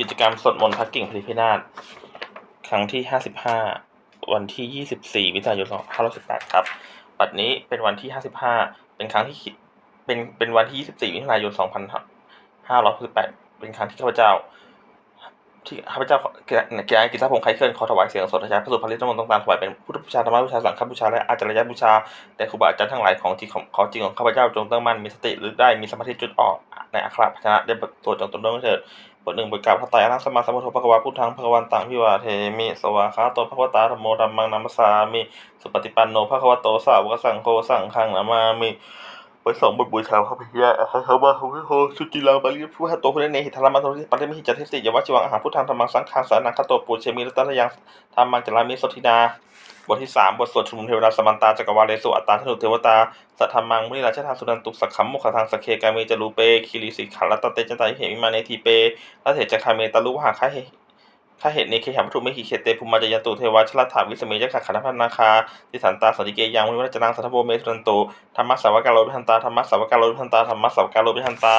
กิจกรรมสวดมนต์พระกิ่งพิพินาศครั้งที่ห้าสิบห้าวันที่ยี่สิบสี่มิถุนายนสองพันห้าร้อยสิบแปดครับบัดนี้เป็นวันที่ห้าสิบห้าเป็นครั้งที่คิดเป็นเป็นวันที่ยี่สิบสี่มิถุนายนสองพันห้าร้อยสิบแปดเป็นครั้งที่ข้าพเจ้า ที่ข้าพเจ้าเกียรติกิจพงศ์ไคเคิลขอถวายเสียงสดทายพระสุภาริตมนต์ต้องการถวายเป็นพุทธบูชาธรรมบูชาสังฆบูชาและอาจารยบูชาแต่ครูบาอาจารย์ทั้งหลายของจริงของขอจริงของข้าพเจ้าจงตั้งมั่นมีสติหรือได้มีสมาธิจุดออกในอัครพัชนะได้บทสวจงตนเรื่องเถิด บทหนึ่งบทกล่าวพระไตรอนังสมมาสัมพุทโธภควาพุทธังภควันตังพิวาเทมิสวาคาโตพระกวตาธรรมโมธรรมังนัมสสามิสุปฏิปันโนพระควโตสาวกสังโฆสังฆังนามามิ ไปสองบทบูชาพระพิยาอาหารมาหุวิโหสุจิลังปริพุทธโตพุทธเนหิธรรมังโทริปริมิหิจัตติสิยวัชิวังอาหารพุทธังธรรมังสังฆังสานังคโตปูเชมิรัตนยังธรรมังจารามิสทินาบทที่สามบทสวดชุมนุมเทวดาสมันตาจักรวาเลสุอัตตาธนุเทวตาสัทธรรมังมุนิราชธาสุนันตุสักขมมุขทางสกเคกาเมจรูเปคิริสิขัลตเตจันตาเหมิมาเนทีเปรัตเถจคาเมตาลุวหาคาเห ข้าเหตุเนเคหัมทุไม่ขีเขตเตภูมิมาจยันตุเทวาชลถาวิสเมยขัขันธพันนาคาติสันตาสันติเกยังมุนิวัจนังสัทโบเมสุนันตุธรรมะสาวกาโลพิหันตาธรรมะสาวกาโลพิหันตาธรรมะสาวกาโลพิหันตา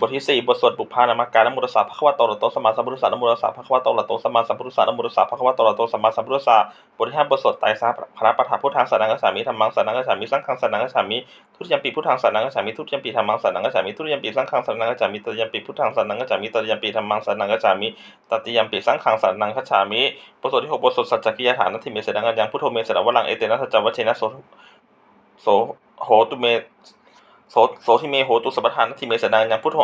บทที่สี่บทสวดบุพานามการนโมตัสสะภะคะวะโตระโตสมาสัมพุทธสสะนโมตัสสะภะคะวะโตระโตสมาสัมพุทธสสะนโมตัสสะภะคะวะโตระโตสมาสัมพุทธสสะบทที่ห้าบทสวดไตรสรณพระปฐาพุทธังสรนังกัจฉามิธรรมังสรนังกัจฉามิสังฆังสรนังกัจฉามิทุติยมปีพุทธังสรนังกัจฉามิทุติยมปีธรรมังสรนังกัจฉามิทุติยมปีสังฆังสรนังกัจฉามิตติยมปีพุทธังสรนังกัจฉามิตติยมปีธรรมังสรนังกัจฉามิตติยมปีสังฆังสรนังกัจฉามิบทสวดที่หกบทสวดสัจจกิยฐานัตถิเมสดังกัยังพุทโธเมสดวลังเอเตนะสัจจวัชเชนะโสโสโหตุเม โสโสทิเมโหตุสัพพทานัตถิเมสดังยังพุทโธ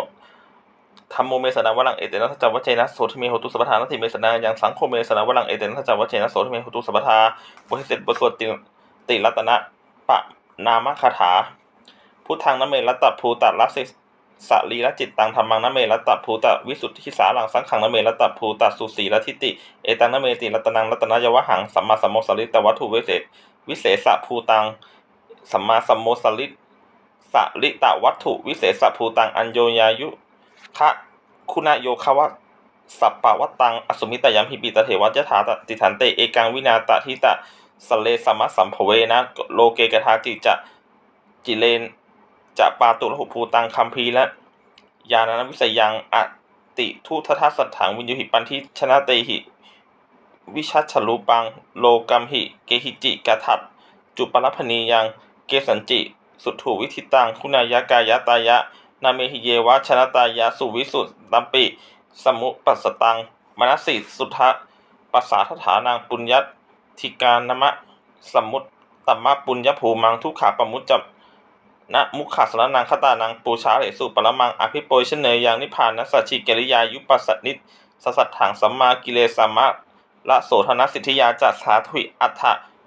ธรรมโมเมสนาวลังเอเตนะทัจวัชเชนะโสทิเมโหตุสัพพทานัตถิเมสนายังสังโฆเมสนาวลังเอเตนะทัจวัชเชนะโสทิเมโหตุสัพพทาบทที่เจ็ดบทสวดติติรัตนะปะนามคาถา พุทธังนเมรัตตภูตัลัสสิสรีรจิตตังธรรมังนเมรัตตภูตวิสุทธิสาลังสังขังนเมรัตตภูตัสุสีรทิติ เอตังนเมติรัตนังรัตนยวหังสัมมาสัมโมสลิตวัตถุวิเศษวิเศษภูตังสัมมาสัมโมสลิ สลิตวัตถุวิเศษภูตังอัญโยยายุคะคุณโยคาวะสัปปะวัตตังอสุมิตยัมพิปิตเถวะยะถาติฐานเตเอกังวินาตทิตะสเลสมัสสัมภเวนะโลเกกทาจิจะจิเลนจะปาตุระหุภูตังคัมภีและยานานวิสยังอติทุททัสสัทถังวินยุหิปันทิชนะเตหิ วิชัชฉลูปัง โลกัมหิ เกหิจิกะทัตจุปรพนียังเกสันจิ สุถูวิธิตัง คุณายกายตายะ นาเมหิเยวะชนะตายะ สุวิสุทตัมปิ สมุปัสตัง มนสิสุทธะปัสสาทฐานังปุญญทิการนมะ สมุตตัมมะปุญญภูมังทุกขาปมุจจนะมุขะสรนังคตานังปูชาเหสุปรมังอภิโปยชเนยยังนิพพานนัสสชิกิริยายุปัสสนิสสัทถังสัมมากิเลสามะละโสธนสิทธิยาจัสสาถุอัฏฐ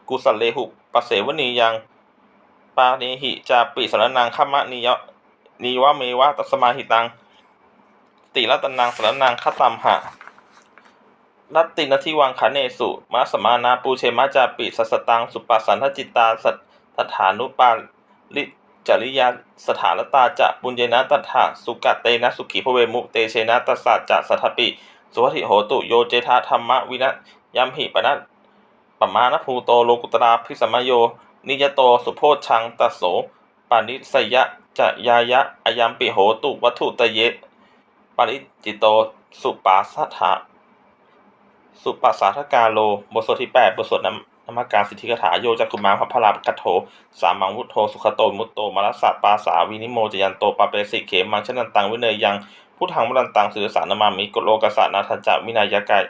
กุสเลหุปเสวนียัง ปาเนหิจาปิสรนังขมะนิยนิวะเมวะตัสมาหิตัง ติรัตนังสรนังคตัมหะรัตตินทิวังคเนสุมาสมานาปูเชมาจาปิสัสตัง สุปัสสันทจิตตาสัตถานุปาลิจริยาสถานตาจะปุญเยนะตัฏฐะสุกะเตนะสุขีพเวมุเตเชนะตัสสะจะสัทปิ สุวัติโหตุโยเจธาธรรมวินะยัมหิปนะปมาณภูโตโลกุตราพิสมโย นิยโตสุโพชังตัสโสปานิสยะจะยายะอายัมปิโหตุวัตถุตเยปริจิตโตสุปาสัทธะสุปาสาทกาโล บทสวดที่แปดบทสวดนำนมัการสิทธิกถาโยจักกุมาพัพพลากัตโถ สามังวุโธสุขโตมุตโตมรัสสะปาสาวินิโมจยันโตปาเปสิเขมังชนันตังวิเนยยัง พุทธังมรันตังสือสารนามามิกโลกัสสะนาทัจจะวินายกาย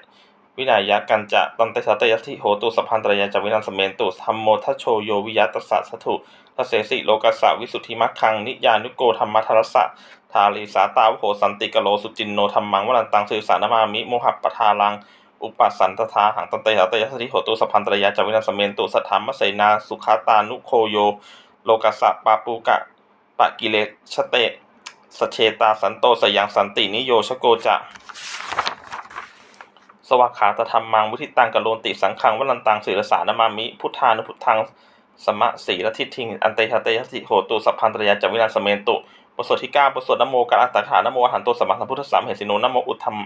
วินายกันจะตันเตสัตยทิโหตุสพันตรยาจวินันสเมนตุธรรมโมทัชโชโยวิยัตสสะสถุทเสสิโลกัสสะวิสุทธิมัคคัง นิยานุโกธรรมทรสะทาลีสาตาวโหสันติกโลสุจินโนธรรมังวรันตังสือสารนามามิโมหปทาลัง อุปัสสันตทาหังตันเตหะตยะสถิโหตุสัพพันตรยาจวินัสเมนตุสัทธรรมเสนาสุขาตานุโคโย โลกัสสะปาปูกะปะกิเลชเตสเชตาสันโตสยังสันตินิโยชโกจะ สวัคขาตธรรมมังวุทิตังกะโลนติสังขังวรันตังสื่อสารนามามิ พุทธานุพุทธังสมะสีละทิทิง อันเตหะเตยสิโหตุสัพพันตรยาจวินัสเมนตุบทสวดที่เก้าบทสวดนโมกัอัตตถานโมอหันโตสมมาสัมพุทธสสะมเหสิโนนโมอุธรรม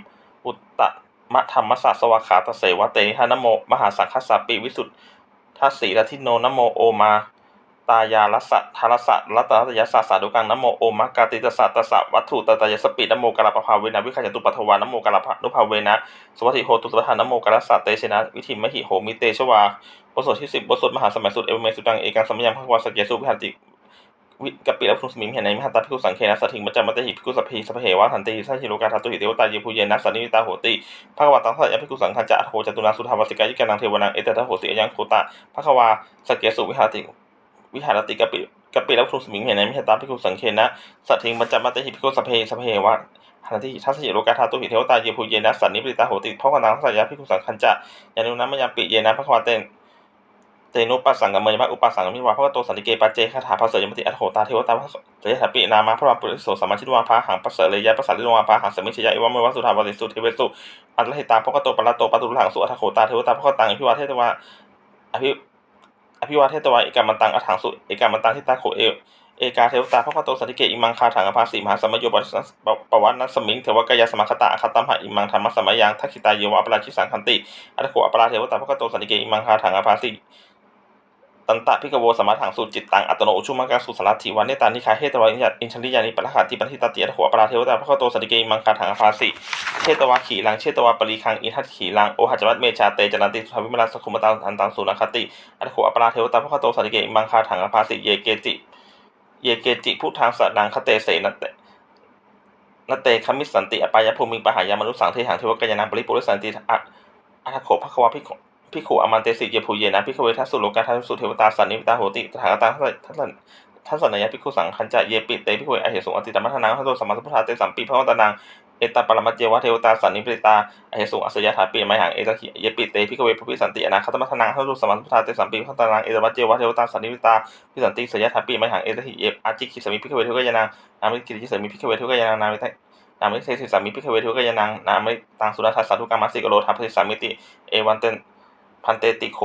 อุตตมะธรรมสสะสวากขาตเสวะเตหะนโม มหาสังคัสสปิวิสุทธัสสีละทิโนนโมโอมา ตายาลัสสะทารัสสะรัตตนตยสสะสาดุกังนโมโอมะกาติตสสะตสสะวัตถุตตยสปินโมกะลาปภาเวนะวิคัจตุปัทวานโมกะลาภนุภาเวนะสวัสดิโหตุตถานะโมกะลสสะเตชนะ วิธิมหิโหมิเตชวาบทสวดที่สิบบทสวดมหาสมัยสุดเอเมสุตังเอกังสมยังภควาสเกสุวิหารติวิกัปปิและพุทธสมิงเห็นในมหาตาภิกขุสังเคนะสัถิงมัจจามัตติหิภิกขุสัพพิสัพเพเหวะทันติสัจจิโลกาทัตุหิเทวตาเยภูเยนะสันนิวิตาโหติภควาตังสัจยะภิกขุสังฆัจจะโหจตุนาสุทาวสิกายิกานังเทวนังเอตตะโหติอยังโคตะภควาสเกสุวิหารติ วิหารติกปิกปิแล้วครูสมิงเห็นในมิหตาภิกขุสังเคนะ สัตถิงมัจจมัตติหิภิกขุสเพสเพวะหันติทัศยิโลกาธาตุหิเทวตาเยภูเยนะสันนิปริตาโหติพระวันตังสัจยะภิกขุสังคัญจะยานุนัมมยามปิเยนะพระควาเตนเตนุปัสสังกัมเมยมะอุปัสสังกัมมิวาพระวโตสันติเกปัจเจคาถาพระเสยมติอัตโหตาเทวตาพระเสยถาปินามะพระวาปุริโสสัมมาชิตวาภาหังปัสเสเลยยะปัสสัลิโนวาภาหังสมิชยะเอวะเมวะสุธาวาติสุเทเวสุอัตลหิตาพระกโตปะละโตปะตุลังสุอัตโหตาเทวตาพระกตังอภิวาเทตวาอภิ อภิวาเทตวาเอกามันตัง อถังสุเอกามันตังทิตาโขเอเอกาเทวตาพระคโตสันติเกอิมังคาถังอภาสีมหาสมโยปสปวัตนัสมิงเทวกายสมคตาอคตัมหะอิมังธรรมสมัยยังทักขิตาเยวะอปราชิสังคันติอัตโขอปราเทวตาพระคโตสันติเกอิมังคาถังอภาสีตันตะพิกโวสมาถังสุจิตตังอัตโนอุชุมังกังสุสลัตถิวันเนตานิคาเฮตวาอินยัตอินชลิยานิปะละขันติปะทิตาติอัตโขอปราเทวตาพระคโตสันติเกอิมังคาถังอภาสี เชตวาขีลังเชตวาปรีคังอินทัตขีลังโอหัจวัตเมชาเตจนันติสุทวิมลาสคุมตังอันตังสุนคติอัตโขอปราเทวตาพระคโตสันติเกอิมังคาถังอภาสิเยเกจิ เยเกจิผู้ทางสนังคเตเสนเตนเตคมิสันติอปายภูมิปหายามนุสังเทหังเทวกายนังปริปุริสันติอะอัตโขภควาภิกขุภิขุอมันเตสิเยภูเยนะภิขเวทัสสุโลกาทัสสุเทวตาสันนิตาโหติตถาคตาทัสสันทัสสันนยภิขุสังคัญจะเยปิเตภิขเวอเหสุอติตมัทนังทัสโตสมมาสัพพทาเตสัมปีพระวัตนัง เอตตาปรมัจเจวะเทวตาสันนิปริตาอเหสุอัสยถาปีไมหังเอตขิเยปิเตภิกเวภพิสันติอนาคตมัทนังทัสโตสัมมาสัพพทธาเตสัมปีพระวันตนังเอตมัจเจวะเทวตาสันนิปริตาพิสันติสยถาปีไมหังเอตหิเอฟอาจิคิสมิพิกเวทุกยานังนามิกิริสมิพิกเวทุกยานังนามินามิเทสิสามิพิกเวทุกยานังนามิตังสุนัทสาธุกรรมสิกโลทัพสิสามิติเอวันเตนพันเตติโค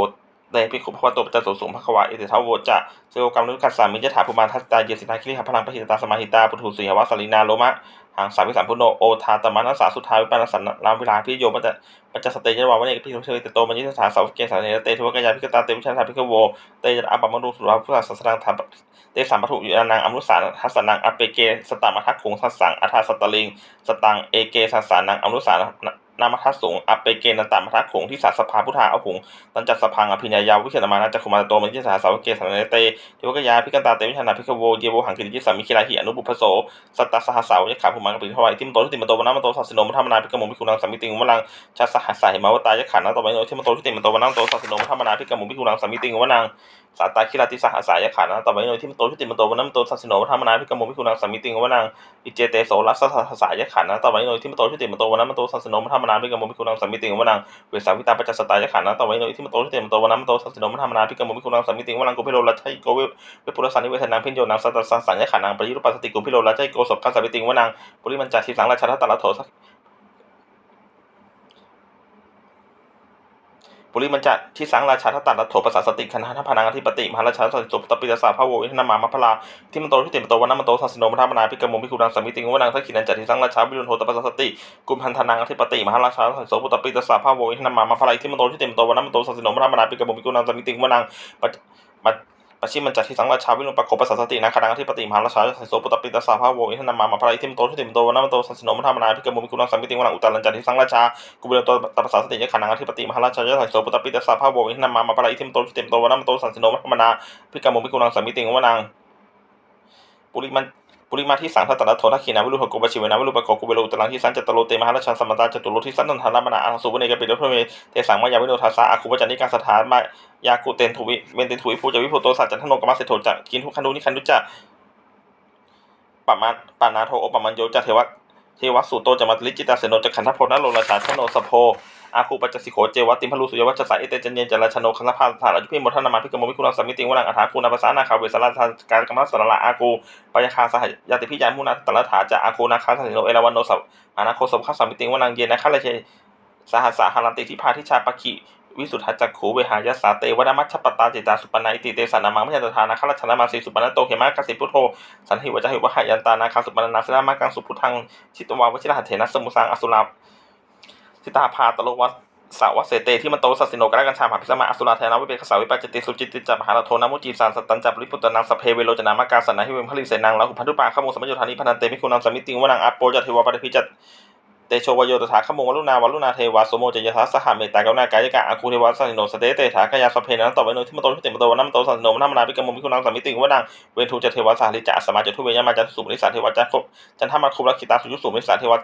เดพิคุพระวโตปจัสสุงภควาอิติทาวโวจะเซโกรรมนุกัสสามิจถาภูมาทัสตาเยสิตาคิริหพลังปหิตตาสมาหิตาปุถุสีหวะสลินาโลมะหังสาวิสามพุโนโอทาตมานัสสาสุทาวิปันสันรามวิลาพิโยมัจปัจจสเตยะวาวเนกพิทุเชยเตโตมัญญิสถาสาวเกสาเนเตทวกายาพิกตาเตวิชันทาพิกโวเตยะอัปปมนุสุราพุทธสัสสังธรรมเตสัมปทุยุนังอมุสาทัสสนังอเปเกสตามัทักขุงทัสสังอัฏฐสตลิงสตังเอเกสัสสานังอมุสา นามัทัสสงอเปเกนันตามัทักขุงที่สัสสภาพุทธาเอาขงตันจัสพังอภิญญายาวิเขตมานะจักขุมาโตมันยิสาสาวเกสันเนเตเทวกยาพิกันตาเตวิชนาพิกโวเยโวหังกิริจิสามิคิราหิอนุบุพโสสัตตสหัสสาวยขาภูมากปิทวายที่มโตทุติมโตวนามโตสัสสิโนมัทมนาพิกโมพิคุนังสัมมิติงวลังชัสหัสสาหิมาวตายะขานนะตบายโนที่มโตทุติมโตวนามโตสัสสิโนมัทมนาพิกโมพิคุนังสัมมิติงวลัง สาตาคิราติสหัสายขานะต่อไปโนที่มันโตที่ติมันโตวันนั้นมันโตสัสโนธรรมนาพิกรมพิคุณังสามิติงวนังอิเจเตโสรัสสหัสายขานะต่อไปโนที่มันโตที่ติมันโตวันนั้นมันโตสัสโนธรรมนาพิกรมพิคุณังสามิติงวนังเวสาวิตาปัจจสตายขานะต่อไปโนที่มันโตที่ติมันโตวันนั้นมันโตสัสโนธรรมนาพิกรมพิคุณังสามิติงวนังกุพิโรลัชัยโกเวเวปุรสันนิเวทนังพิญโยนังสัตตสัสัญญขานังปริยุปปัสสติกุพิโรลัชัยโกศกัสสามิติงวนังปุริมันจาทิสังราชาทัตตะโถ ปุริมันจะที่สังราชาทัตตะรัดโถปสาสติคันหาพนังอธิปติมหาราชาสัจจตปิตสาภาโวินามามัพพลาที่มันโตที่เต็มโตวันนั้นมันโตสัสโนมธรรมนาพิกรมพิคุรังสมิติงวนังทักขินันจัที่สังราชาวิรุณโทตปสสติกุมพันธนังอธิปติมหาราชาสัจจปุตตปิตสาภาโวินามามัพพลาที่มันโตที่เต็มโตวันนั้นมันโตสัสโนมธรรมนาพิกรมพิคุรังสมิติงวนังปัจ ปชิมันจัดที่สังราชาวิรุณปโคปสสตินะคณังอธิปฏิมหาราชาสัจจปุตปิตสาภาโววินามามาพระอิที่มันโตที่เต็มโตวันนั้นมันโตสันสนมธรรมนาพิกรมพิคุนังสมิติงวนังอุตตรันจัที่สังราชากุบิโลโตตปสาสติยะขันังอธิปฏิมหาราชายะไสโสปตปิตสาภาโวอินามามาพระอิทิมโตทิติมโตวนัมโตสันสิโนมัมนาพิกามมิกุลังสามิติงวนังปุริมัน ปุริมาที่สังทัตตะโททักขีนาวิรุหโกปชิเวนาวิรุปโกกุเบโลตรังที่สันจตโลเตมหาราชสมตาจตุโลที่สันตันธานามนาอังสุวเนกปิโรพระเมเตสังมายาวิโนทาสาอาคุปจันนิการสถานมายากุเตนทุวิเวนเตนทุวิภูจวิโพโตสัจจันทโนกมัสเสโทจะกินทุคันดุนิคันดุจะปะมาปานาโทโอปมันโยจะเทวะ เทวสุโตจะมาลิจิตาเสนโนจะขันทพลนโลราชาชโนสโพอาคูปัจจสิโขเจวัติมพลูสุยวัชสะเอเตจันเยนจาชโนคันธพาสถานอจุพิมทนามาพิกมวิคุลังสมิติวังอัฐาคูนาภาษานาคาเวสราทานการกรรมสรละอาคูปยาคาสหยาติพิยามุนาตละถาจะอาคูนาคาสันโนเอราวันโนสัมานาโคสมคัสสมิติวังเยนนะคัลเลเชสหัสสาหารันติทิพาทิชาปคิ วิสุทธัจจขูเวหายสาเตวนามัชปตาจิตาสุปนาอิติเตสานามังมยันตทานาคราชนามาสีสุปนโตเขมากสิพุทโธสันหิวจหิวหายันตานาคาสุปนานาสนามากังสุพุทังชิตวาวชิรหัตเถนะสมุสังอสุราสิตาพาตโลวัสสาวเสเตที่มันโตสัสสิโนกระกันชาหาพิสมาอสุราเทนะวิเปกขสาวิปัจจติสุจิตติจับหาลโทนามุจีสารสตันจับริปุตตนังสเพเวโรจนามากาสันนะหิเวมพลิเสนังแล้วหุพันธุปาขโมสมัจจุธานิพนันเตมิคุนังสมิติงวนังอาโปจเทวปฏิพิจัต โชวโยตถาขโมวัลุนาวัลุนาเทวาสโมจยทัสสหเมตตากรุณากายกะอาคูเทวาสันนิโนสเตเตถากายาสเพนันต่อไปโนที่มันโตที่เตมโตนัมโตสันนิโนนัมนาปิกรมมิคุนังสมิติงวนังเวนทูจเทวาสาริจะสมาจตุเวยามาจันสุปนิสาเทวาจักจันทามาคุรักขิตาสุยุสุมิสาเทวา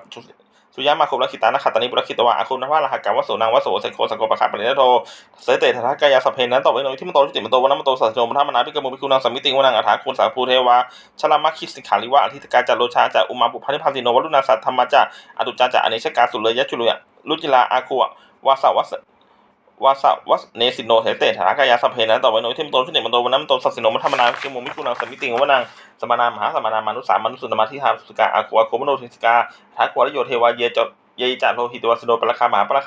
สุยามาคุรักขิตานะขัตตานิบุรักขิตวะอาคุณนะว่าลหักกรรมวโสนังวโสเสกโคสกโกปะคาปริณโทเสเตถากายาสเพนั้นต่อไปนที่มันโตที่ติมันโตวันนั้นมันโตสัสโนมันธรรมนาพิกรมุภิคุนังสมิติวนังอัฐาคุณสาภูเทวาชลามาคิสิขาลิวะอธิตกาจาโลชาจาอุมาบุพานิพันติโนวรุณาสัตธรรมจาอตุจาจะอเนชกาสุเลยยะจุลุยะลุจิลาอาคุวะวาสาวะ วาสวัสเนสิโนเสเตถากายาสพเพนั้นต่อไปโนที่มันโตที่ติมันโตวันนั้นมันโตสัสโนมันธรรมนาภิกมุภิคุนังสมิติงวนังสมานามหาสมานามานุสามานุสุนมาทิหาสุกาอาควาโคมโนทิสกาทาควรโยเทวาเยจเยจาโลหิตวสโนปราคามหาปรา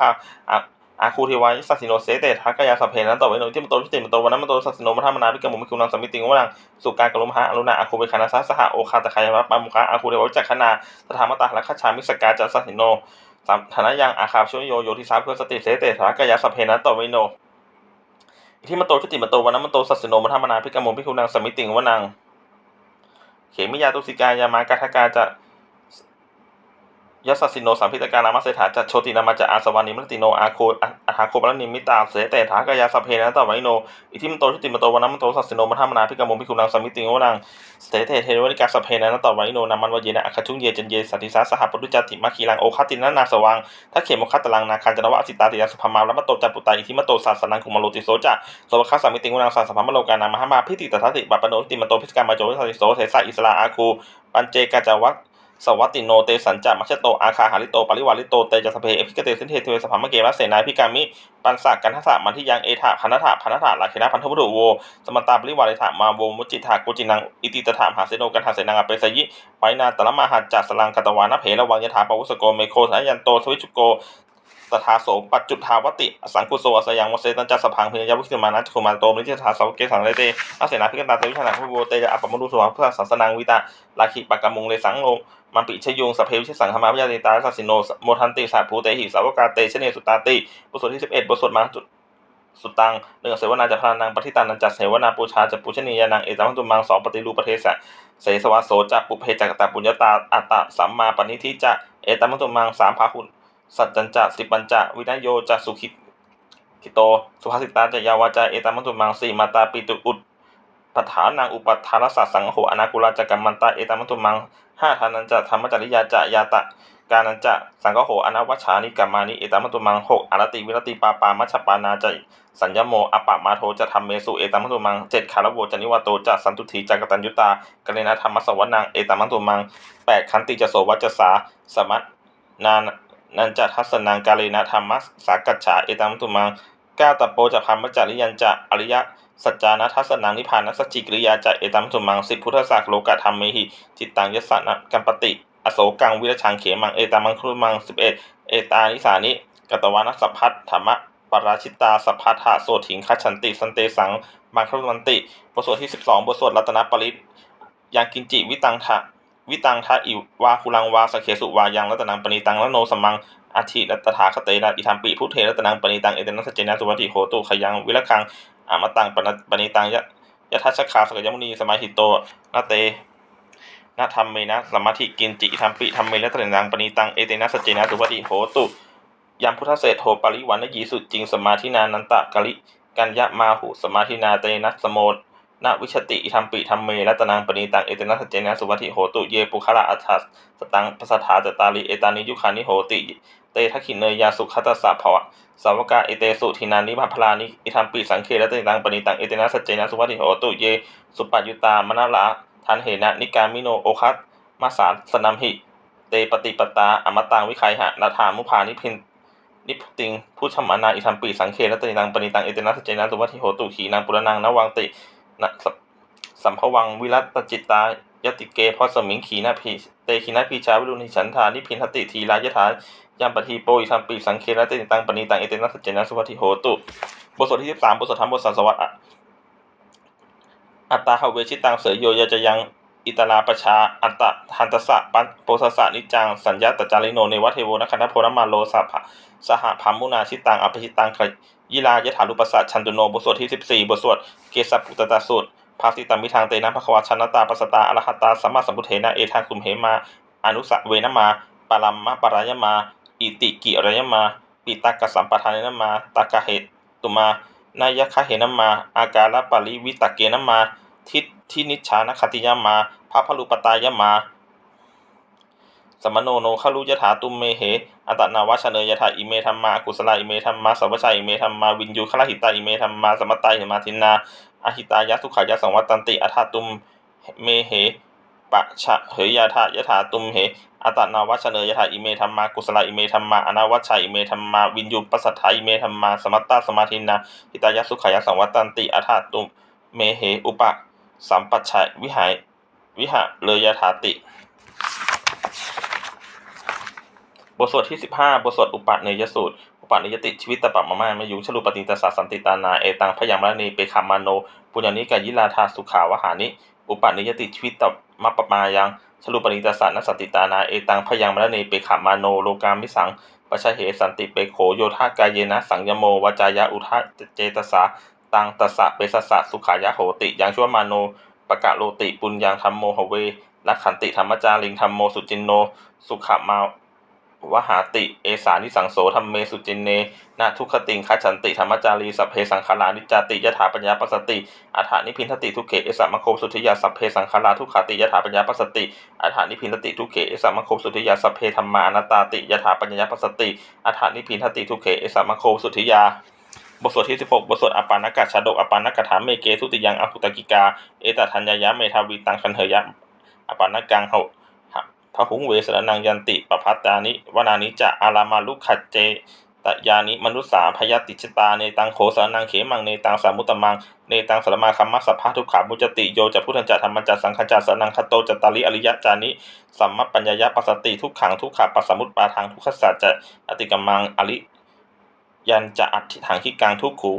อาอาคูเทวาสัสสิโนเสเตทักกายาสพเพนั้นต่อไปโนที่มโตทิติมโตวันนั้นมโตสัสสิโนมัทมนาภิกมุมิคุนังสมิติงวนังสุกากลุมหาอรุณาอาคูเวคานาสสหโอคาตะคายมะปามุคาอาคูเทวจักขณาสถามตาลักขชามิสกาจัสสสิโน สามฐานะยังอาคาชโยโยทิสาเพื่อสติเสเตสารกายสเพนัตโต่อไปโนที่มโตทิติมโตวันนั้นมโตสัสโนมัทมนาพิกรมุมิคุนังสมิติงวนัง เขมิยาตุสิกายามากาทกาจะ ยัสสสิโนสัมพิตการามาเสถาจะโชตินามาจะอาสวานิมรติโนอาโคอาหาโคปรนิมิตาเสเตถากายาสเพนะต่อไวโนอิทิมโตชุติมโตวันัมโตสัสสิโนมัทมนาพิกามมิคุนังสมิติงวนังเสเตเทวนิกาสเพนะต่อไวโนนามันวเยนะอคชุงเยจันเยสัตติสาสหปุตุจติมาคีลังโอคัตินนาสวังถ้าเขมคัตตลังนาคันจนวะอสิตาติยาสุภามาล้วมโตจัปุตาอิทิมโตสัสนังคุมาโลติโสจะสวคัสสามิติงนังสัสสพมโลกานามหามาพิติตถาติปัปปโนติมโตพิสกามาโจวิสัสสิโสเสสะอิสลาอาคูปัญเจกาจวัต สวัตติโนเตสัญจามัชโต อาคาหาริโต ปริวาริโต เตจัสเพเอพิกเตสินเทเทวสภามเกมะเสนาพิกามิ ปันสากันทัสสะมันทิยังเอถาพันธะพันธะลาเคนะพันธุบุรุโว สมันตาปริวาริถามาโวมุจิตากุจินัง อิติตถามหาเสโนกันหาเสนังอเปสยิไวนาตละมาหัจจัสลังกตวานะเพระวังยถาปวุสโกเมโคสายันโตสวิชุโกตถาโสปัจจุทาวติ สังคุโสอสยังวเสตันจัสพังพิญญาวุสิมานะจุมาโตมิจิตาสาวเกสังเลเตอาเสนาพิกตาเตวิชนะพุโวเตยะอัปปมรุสวะเพื่อศาสนังวิตาลาคิปะกมุงเลสังโล มันปิชยุงสพเพวิชสังฆมาวิยาติตาสัสิโนโมทันติสาภูเตหิสาวกาเตชเนสุตาติบทสวดที่สิบเอ็ดบทสวดมาจุสุตังหนึ่งเสวนาจะพานังปฏิตานันจัดเสวนาปูชาจะปุชนียานังเอตัมตุมังสองปฏิรูปประเทศะเสสวะโสจะปุเพจักตาปุญญาตาอัตตะสัมมาปณิทิจะเอตัมตุมังสามพาหุสัจจันจะสิปัญจะวินโยจะสุขิกิโต สุภาสิตาจะยาวาจาเอตัมตุมังสี่มาตาปิตุอุต ปฐานังอุปัฏฐานสัสสังโหอนากุลาจกัมมันตาเอตัมตุมังห้าทานันจะธรรมจริยาจะยาตะการนันจะสังโหอนาวัชานิกัมมานิเอตามตุมังหกอารติวิรติปาปามัชปานาจะสัญญโมอปะมาโทจะทำเมสุเอตามตุมังเจ็ดคารโวจนิวโตจะสันตุถีจักตัญยุตากเรนะธรรมสวนังเอตามตุมังแปดคันติจะโสวัจสาสมัตนานนันจะทัศนังกาเลนะธรรมสากัจฉาเอตามตุมังเก้าตะโปจะพัมมจริยันจะอริยะ สัจจานะทัศนังนิพพานัสจิกริยาจะเอตัมสุมังสิพุทธศักโลกธรรมเมหิจิตตังยสนะกัมปติอโศกังวิรชังเขมังเอตามังคุมังสิบเอ็ดเอตานิสานิกตวานัสสัพพัทธรรมะปราชิตาสัพพัทธะโสถิงคัชันติ สันเตสังมังคมันติบทสวดที่สิบสองบทสวดรัตนปริตยังกินจิวิตังทะวิตังทะอิวาคุลังวาสเคสุวายังรัตนังปณิตังละโนสมังอาทิรัตถาคเตนะอิทัมปิพุทเทรัตนังปณิตังเอเตนะสัจเจนะสุวัติโหตุขยังวิรคัง อามตังปณปณิตังยะยะทัชคาสกยมุนีสมาหิโตนาเตนาธรรมเมนะสมาธิกินจิธรรมปิธรรมเมนะตระนังปณิตังเอเตนะสเจนะสุปติโหตุยามพุทธเศรษโทปริวันนยีสุจริงสมาธินานันตะกะลิกัญญะมาหุสมาธินาเตนะสโมต นาวิชติธรรมปิธรรมเมรัตนังปณิตังเอตนะสเจนะสุปฏิโหตุเยปุคละอัฏฐสตังปสถาจตาลิเอตานิยุคานิโหติ เตทักขินเนยยาสุขตสะภวะสาวกาเอเตสุทินานิมาพลานิอิทัมปิสังเครัติตังปณิตังเอตนะสเจนะสุวัติโหตุเยสุปัยุตามนาลาทันเหนะนิกามิโนโอคัสมาสารสนัมหิเตปฏิปตาอมตังวิคัยหะนาธามุภานิพินนิพุติงผู้ชมานาอิทัมปิสังเครัติตังปณิตังเอเตนะสเจนะสุวัติโหตุขีนางปุรนังนวังติ นะสัมภวังวิรัตจิตตายติเกพอสมิงขีนาพีเตขีนาพีชาวิรุณิฉันทานิพินหติทีรายถายามปทีโปอิทัมปีสังเคระเตติตังปณิตังเอเตนะสเจนะสุวัติโหตุบทสวดที่สิบสามบทสวดธรรมบทสันสวัสดิ์อัตตาหเวชิตังเสยโยยะจะยังอิตราปชาอันตะหันตสะปันโปสสะนิจังสัญญาตจาริโนเนวะเทโวนะคันธโพนมาโลสะภะสหพามุนาชิตังอภิชิตังขยิลายถารุปัสสะชันตุโนบทสวดที่14บทสวด เกสปุตตาสูตรภาสิตามิทางเตนะภควาชนตาปัสตาอรหัตตาสัมมาสัมพุทเทนะเอทาคุมเหมาอนุสะเวนะมาปารัมมะปรายมา อิติกิรยมาปิตากสัมปทานนมาตากะเหตตุมานายคะเหนมา อาการปริวิตเกนมา ทิทินิชานคติยมาพระพลุปตายมา สมโนโนขลุยถาตุมเมเหอัตนาวชเนยถาอิเมธัมมากุศลาอิเมธัมมาสัพพชัยอิเมธัมมาวินยูขลหิตาอิเมธัมมาสมัตตาหิมาทินนาอหิตายะสุขายะสังวัตตันติอัฏฐตุมเมเหปะชะเหยยาทายถาตุมเหอัตนาวชเนยถาอิเมธัมมากุศลาอิเมธัมมาอนาวัชชัยอิเมธัมมาวินยูปัสสัทธาอิเมธัมมาสมัตตาสมาทินนาหิตายะสุขายะสังวัตตันติอัฏฐตุมเมเหอุปะสัมปัชชัยวิหายวิหะเลยยถาติ บทสวดที่สิบห้าบทสวดอุปะเนยสูตร อุปะเนยติชีวิตตปะมะมามายุงชลุปติตาสาสันติตานาเอตังพยังมรณีเปคามาโน ปุญญานิกายิลาธาสุขาวหานิ อุปะเนยติชีวิตตมะปะมายังชลุปติตาสานัสสันติตานาเอตังพยังมรณีเปคามาโนโลกามิสังปชะเหสันติเปโขโยธากายเยนะสังยโมวจายะอุทะเจตสาตังตสะเปสสะสุขายะโหติยังชั่วมาโนปะกะโลติปุญญังธรรมโมหเวลักขันติธรรมจาริงธรรมโมสุจินโน สุขมา วหาติ เอสานิสังโสธรรมเมสุจินเนนาทุกขติงคัจฉันติธรรมจารีสัพเพสังขารานิจติยถาปัญญาปัสสติอัฏฐานิพินทติทุเขเอสามะโคสุทธิยาสัพเพสังขาราทุกขติยถาปัญญาปัสสติอัฏฐานิพินทติทุเขเอสามะโคสุทธิยาสัพเพธรรมานัตาติยถาปัญญาปัสสติอัฏฐานิพินทติทุเขเอสามะโคสุทธิยาบทสวดที่ 16 บทสวดอปานกัจชาดกอปานกถาเมเกทุติยังอภุตกิกา เอตทัญญายะเมทาวีตังคันเทยะอปานกังเห พระหุงเวสรนังยันติปพัตตานิวนานิจะอารามาลุขัจเจตยานิมนุสสาพยติชตาเนตังโขสนังเขมังเนตังสามุตมังเนตังสรมาคัมมัสสะพะทุกขามุจติโยจะพุทธันจะธรรมจจะสังฆจะสนังคโตจตาริอริยะจานิสัมมปัญญายะปัสติทุกขังทุกขะปัสมุตปาทางทุกขสัจจะอติกมังอริยันจะอัติถังที่กังทุกขู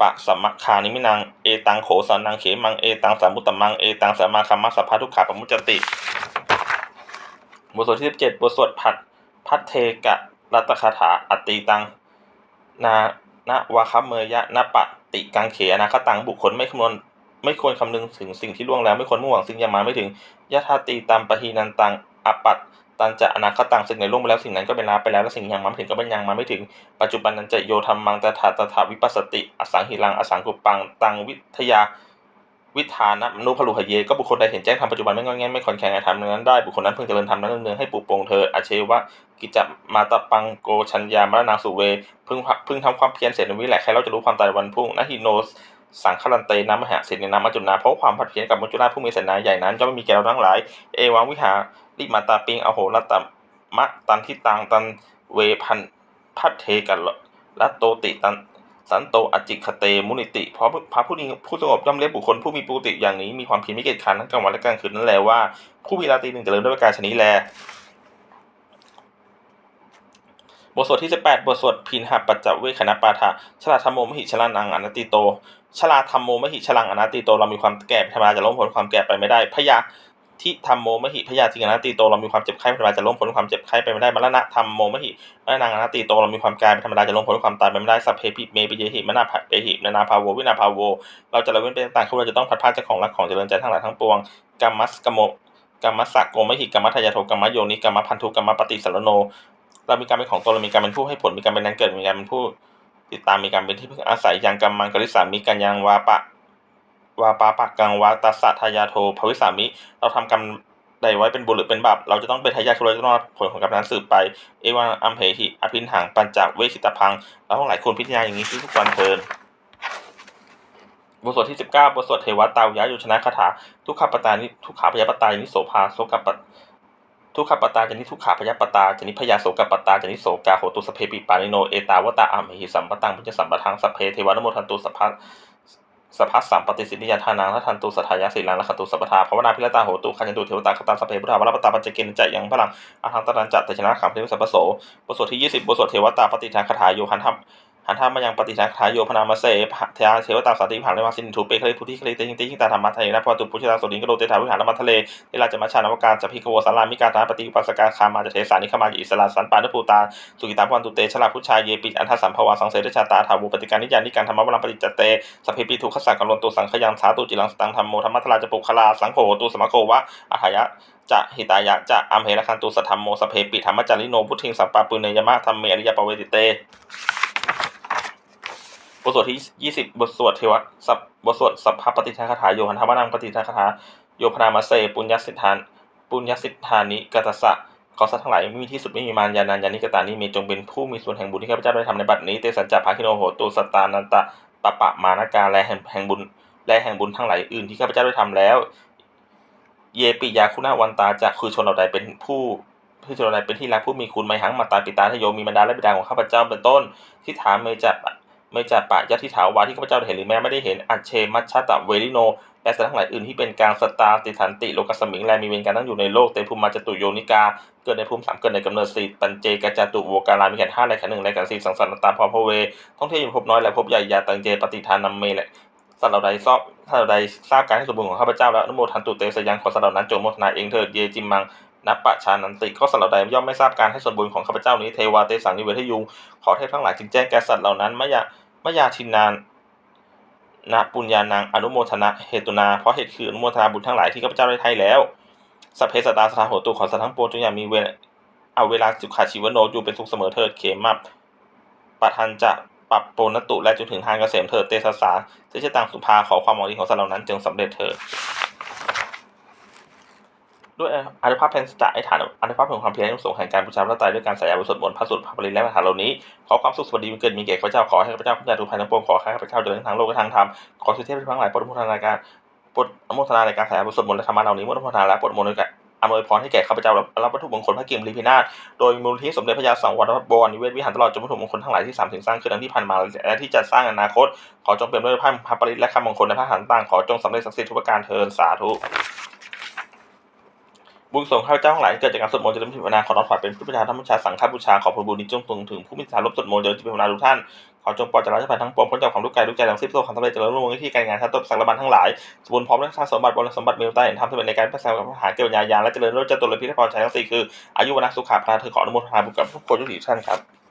ปะสัมมคานิมินังเอตังโขสนังเขมังเอตังสามุตตมังเอตังสรมาคัมมัสสะพะทุกขาปมุจติ บทสวดที่17บเจ็ดบทสวดพัดพัทเทกะรัตคาถาอัตติตัง นานะวาคัมเมยะนปะติกังเขนาคตังบุคคลไม่คำนวณไม่ควรคำนึงถึงสิ่งที่ล่วงแล้วไม่ควรมุ่งหวังสิ่งยังมาไม่ถึงยะธาตีตามปะหีนันตังอปัตตันจะอนาคตังสิ่งไหนล่วงไปแล้วสิ่งนั้นก็เป็นลาไปแล้วและสิ่งยังมาไม่ถึงก็เป็นยังมาไม่ถึง ปัจจุบันนั้นจะโยธรรมังตถาตถาวิปัสสติ อสังหิรังอสังกุปังตังวิทยา วิธานะมนุพลุหเย ก็บุคคลใดเห็นแจ้งธรรมปัจจุบันไม่งอนแงนไม่คอนแข่งในธรรมนั้นได้บุคคลนั้นเพิ่งเจริญธรรมนั้นเนืองให้ปลูกปงเธออาเชวะกิจจมาตปังโกชัญญามรณาสุเวเพิ่งเพิ่งทำความเพียรเสร็จในวิแหละใครเราจะรู้ความตายวันพุ่งนะฮิโนสสังฆลันเตนะมหาสิทธินามจุนาเพราะความผัดเพี้ยนกับมุจจุราผู้มีเสนาใหญ่นั้นจะไม่มีแก่เราทั้งหลาย เอวังวิหาริมาตาปิงอโหรตตมะตันทิตังตันเวพันพัทเทกันลัตโตติตัน สันโตอจิคเตมุนิติ เพราะพระผู้นี้ผู้สงบย่อมเรียกบุคคลผู้มีปกติอย่างนี้มีความเพียรไม่เกียจคร้านทั้งกลางวันและกลางคืนนั่นแหละว่าผู้มีราตรีหนึ่งเจริญด้วยประการชนิดแลบทสวดที่ 18 บทสวดพินหปัจจเวคณปาทะชลาธรรมโมมหิชลานังอนัตติโตชลาธรรมโมมหิชลังอนัตติโตเรามีความแก่ธรรมดาจะล้มพ้นความแก่ไปไม่ได้พยา ที่ธรรมโมมหิพยาธิอนัตติโตเรามีความเจ็บไข้เป็นธรรมดาจะล้มพ้นความเจ็บไข้ไปไม่ได้มรณะธรรมโมมหิมรณะอนัตติโตเรามีความกายเป็นธรรมดาจะล้มพ้นความตายไปไม่ได้สัพเพปิเมปิเยหิมนาภะเปหินานาภาโววินาภาโว เราจะละเว้นเป็นต่างๆคือเราจะต้องพัดพลาดจาของรักของเจริญใจทั้งหลายทั้งปวงกัมมัสกโมกัมมัสสะโกมหิกัมมัทยาโทกัมมโยนิกัมมพันธุกัมมปฏิสารโน เรามีการเป็นของตนเรามีการเป็นผู้ให้ผลมีการเป็นนั้นเกิดมีการเป็นผู้ติดตามมีการเป็นที่พึ่งอาศัยยังกัมมังกริสามิกันยังวาปะ วาปาปักกังวาตัสสะทายาโทภวิสามิ เราทำกรรมใดไว้เป็นบุญหรือเป็นบาป เราจะต้องเป็นทายาทคือเราจะต้องรับผลของกรรมนั้นสืบไป เอวังอัมเหหิ อภินหัง ปัญจเวคิตพัง เราทั้งหลายควรพิจารณาอย่างนี้ทุกวันเทินบทสวดที่ 19 บทสวดเทวตาวยะยุชนะคาถา ทุกขปตานิทุกขาพยาปตานิโสภาโสกปตทุกขปตาจนิทุกขาพยาปตาจนิพยาโสกปตาจนิโสกาโหตุสเพปิปานิโน เอตาวตาอัมหิสัมปตังพุญญสัมปทังสัพเพเทวานโมทันตุสัพพะ สัพพะสัมปฏิสิทธิยาทานังทันตุสัทธายะสีลังละขันตุสัพพทาภาวนาพิรตาโหตุขันยันตุเทวตาคตังสเพพุทธาวรปตาปัจเจกินจะยังพลังอาทังตรันจัตตชนะขัมเทวสัพพโสบทสวดที่ยี่สิบบทสวดเทวตาปฏิทานคาถาโยคันทัม หันท่ามายังปฏิทักขายโยพนามาเสพเทาเทวตาสติผ่านเรวาสินทุเปคลิพุทธิคลิเตหิงติหิงตาธรรมะทะเลนะพอตุพุทธิตาสุดิงกโรเตถาวิหารธรรมทะเลเทราจะมัชานวกาจะพิโวสารามิกาตาปฏิปัสกาคามาจะเทสานิขมาอิสระสันปานภูตาสุกิตาพวันตุเตชลาพุชายเยปิอันทสัมภวาสังเสรชาตาถาวุปฏิการนิยานิการธรรมวรังปฏิจเตสพเพปิทุขสักกัลนตุสังขยังสาตุจิลังสตังธรรมโมธรรมทราจะปุคลาสังโฆตุสมโควะอาหยะจะหิตายะจะอัมเหระคันตุสัทธัมโมสเพปิธรรมจาริโนพุทธิงสัมปาปุเนยมะธรรมเมอริยปเวติเต บทสวดที่ยี่สิบบทสวดเทวสับบทสวดสัพพปฏิทาคาถาโยหันธรรมนังปฏิทาคาถาโยพนามาเสปุญญสิทธานปุญญสิทธานิกัตสะขอสัตว์ทั้งหลายไม่มีที่สุดไม่มีมารยานันยานิกตานิเมจงเป็นผู้มีส่วนแห่งบุญที่ข้าพเจ้าได้ทำในบัดนี้เตสัจจะภาคิโนโหตุสตานันตะปะปะมานการและแห่งแห่งบุญและแห่งบุญทั้งหลายอื่นที่ข้าพเจ้าได้ทำแล้ว เยปิยาคุณาวันตาจะคือชนเราใดเป็นผู้ผู้ชนเราใดเป็นที่รักผู้มีคุณไมหังมาตาปิตาทโยมีบรรดาและบิดาของข้าพเจ้าเป็นต้นที่ถามเมจะ เมจะปะยะทิถาวาที่ข้าพเจ้าได้เห็นหรือแม้ไม่ได้เห็นอัจเชมัชชะตะเวริโน และสัตว์ทั้งหลายอื่นที่เป็นกลางสตาติสันติโลกสมิงแลมีเวรการตั้งอยู่ในโลกเตภูมิมาจตุโยนิกา เกิดในภูมิสามเกิดในกำเนิดสี่ปัญเจกจตุโวการามีแขนห้าและแขนหนึ่งและแขนสี่สังสารตาพอพเวท่องเที่ยวอยู่พบน้อยและพบใหญ่ยาตังเจปฏิทานัมเมและสัตว์เหล่าใดทราบถ้าเหล่าใดทราบการให้สมบูรณ์ของข้าพเจ้าแล้วอนุโมทันตุเตสยังขอสัตว์เหล่านั้นจงโมทนาเองเถิดเยจิมัง นับปะชานันติข้อสัตว์เหล่าใดย่อมไม่ทราบการให้ส่วนบุญของข้าพเจ้านี้เทวาเตสังนิเวทยุงขอเทพทั้งหลายจึงแจ้งแก่สัตว์เหล่านั้นมยามยาทินนานนะปุญญานังอนุโมทนาเหตุนาเพราะเหตุคืออนุโมทนาบุญทั้งหลาย ที่ข้าพเจ้าได้ให้แล้วสัพเพสตาสถาโหตุขอสัตว์ทั้งปวงจงอย่ามีเวลเอาเวลาสุขาชีวโนอยู่เป็นสุขเสมอเถิดเขมับปะทันจะปรับโปนตุและจนถึงทางเกษมเถิดเตสสาเตชตังสุภาขอความหวังดีของสัตว์เหล่านั้นจงสำเร็จเถิด ด้วยอานุภาพแห่งสัจจะไอฐานอานุภาพแห่งความเพียรสูงแห่งการบูชาพระไตรด้วยการใส่อาวุธสวดมนต์พระสุดพระปริและพระฐาเหล่านี้ ขอความสุขสวัสดีวันเกิดมีแก่ข้าพเจ้าขอให้ข้าพเจ้าพ้นจากทุกภัยทั้งปวงขอให้ข้าพเจ้าเจริญทางโลกและทางธรรมขอสุเทพทั้งหลายโปรดอนุโมทนาการโปรดอนุโมทนาในการใส่อาวุธสวดมนต์และธรรมะเหล่านี้โมทนาและโปรดอนุโมทนาอำนวยพรให้แก่ข้าพเจ้ารับวัตถุมงคลพระกียรติพินาศโดยมูลที่สมเด็จพระยาสังวรบวรนิเวศวิหารตลอดจนวัตถุมงคลทั้งหลายที่สามถึงสร้างขึ้นดังที่ผ่านมาและที่จะสร้างอนาคต ขอจงเป็นด้วยพระปริตและคำมงคลในพระหันต่างขอจงสำเร็จศักดิ์สิทธิ์ทุกประการเทินสาธุ บุญส่งข้าพเจ้าทั้งหลายเกิดจากการสวดมนต์เจริญพิจารณาขอน้อมถวายเป็นพุทธบูชาธรรมบูชาสังฆบูชาขอผลบุญนี้จงตรงถึงผู้มีสารบสวดมนต์เจริญพิจารณาทุกท่านขอจงปลอดจากราชภัยทั้งปวงพ้นจากความทุกข์กายทุกใจทั้งสิ้นประสบความสำเร็จเจริญรุ่งเรืองในที่การงานชั้นต้นสักระบันทั้งหลายสมบูรณ์พร้อมด้วยข้าสมบัติบริสมบัติมีใต้เห็นธรรมที่เป็นในการพัฒนาหาเกี่ยวยายาและเจริญรุ่งเรืองจตุรพิธพรชัยทั้งสี่คืออายุวรรณสุขภาพนาเธอขออนุโมทนาบุญกับทุกคนทุกท่านครับ